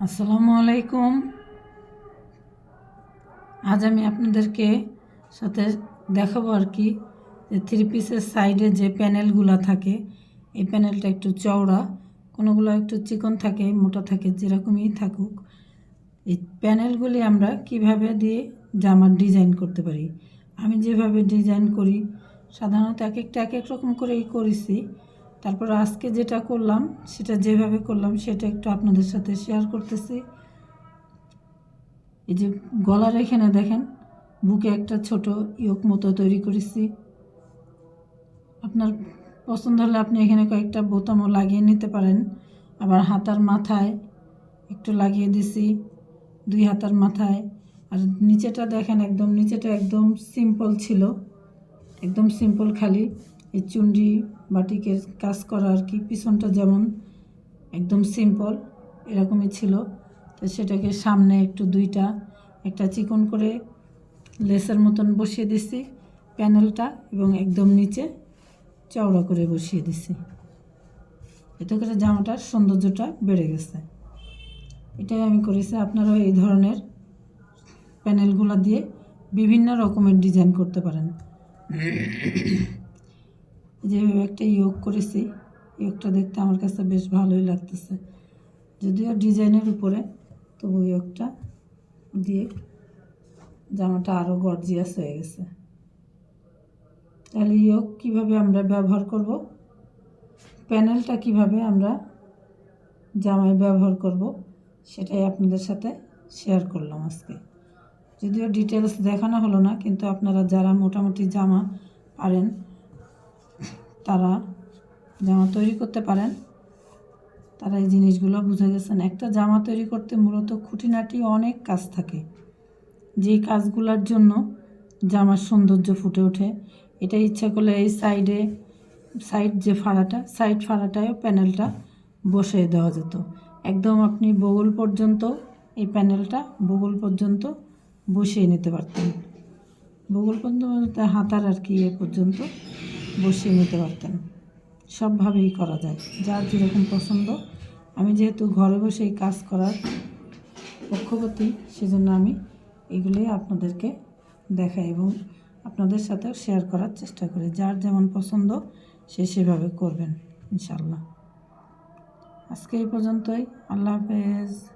আসসালামু আলাইকুম। আজ আমি আপনাদেরকে সাথে দেখাবো আর কি যে থ্রি পিসের সাইডে যে প্যানেলগুলো থাকে, এই প্যানেলটা একটু চওড়া, কোনোগুলো একটু চিকন থাকে, মোটা থাকে, যেরকমই থাকুক। এই প্যানেলগুলি আমরা কীভাবে দিয়ে জামার ডিজাইন করতে পারি? আমি যেভাবে ডিজাইন করি, সাধারণত এক একটা এক এক রকম করেই করেছি। তারপর আজকে যেটা করলাম, সেটা যেভাবে করলাম, সেটা একটু আপনাদের সাথে শেয়ার করতেছি। এই যে গলার এখানে দেখেন, বুকে একটা ছোট ইয়োক মতো তৈরি করেছি। আপনার পছন্দ হলে আপনি এখানে কয়েকটা বোতামও লাগিয়ে নিতে পারেন। আবার হাতার মাথায় একটু লাগিয়ে দিছি, দুই হাতার মাথায়। আর নিচেটা দেখেন, একদম নিচেটা একদম সিম্পল ছিল, একদম সিম্পল খালি। এই চুন্ডি বাটিকের কাজ করা আর কি। পিছনটা যেমন একদম সিম্পল এরকমই ছিল। তো সেটাকে সামনে একটু দুইটা, একটা চিকন করে লেসের মতন বসিয়ে দিছি প্যানেলটা এবং একদম নিচে চওড়া করে বসিয়ে দিছি। এতে করে জামাটার সৌন্দর্যটা বেড়ে গেছে। এটাই আমি করেছি। আপনারাও এই ধরনের প্যানেলগুলো দিয়ে বিভিন্ন রকমের ডিজাইন করতে পারেন। যেভাবে একটা ইয়োগ করেছি, ইয়োগটা দেখতে আমার কাছে বেশ ভালোই লাগতেছে। যদিও ডিজাইনের উপরে, তবু ইয়োগটা দিয়ে জামাটা আরও গর্জিয়াস হয়ে গেছে। তাহলে ইয়োগ কীভাবে আমরা ব্যবহার করব? প্যানেলটা কীভাবে আমরা জামায় ব্যবহার করব, সেটাই আপনাদের সাথে শেয়ার করলাম আজকে। যদিও ডিটেলস দেখানো হলো না, কিন্তু আপনারা যারা মোটামুটি জামা পারেন তারা জামা তৈরি করতে পারেন। তারা এই জিনিসগুলো বুঝে গেছেন। একটা জামা তৈরি করতে মূলত খুঁটিনাটি অনেক কাজ থাকে। যে কাজগুলোর জন্য জামার সৌন্দর্য ফুটে ওঠে, এটা ইচ্ছা করলে এই সাইডে, সাইড যে ফাড়াটা, সাইড ফাড়াটায়ও প্যানেলটা বসিয়ে দেওয়া যেত। একদম আপনি বগল পর্যন্ত এই প্যানেলটা বগল পর্যন্ত বসিয়ে নিতে পারতেন। বগল পর্যন্ত হাতার আর কি এ পর্যন্ত বসিয়ে নিতে পারতেন। সবভাবেই করা যায়। যার যেরকম পছন্দ। আমি যেহেতু ঘরে বসেই কাজ করার পক্ষপাতী, সেজন্য আমি এগুলোই আপনাদেরকে দেখাই এবং আপনাদের সাথেও শেয়ার করার চেষ্টা করি। যার যেমন পছন্দ, সে সেভাবে করবেন ইনশাল্লাহ আজকে এই পর্যন্তই। আল্লাহ হাফেজ।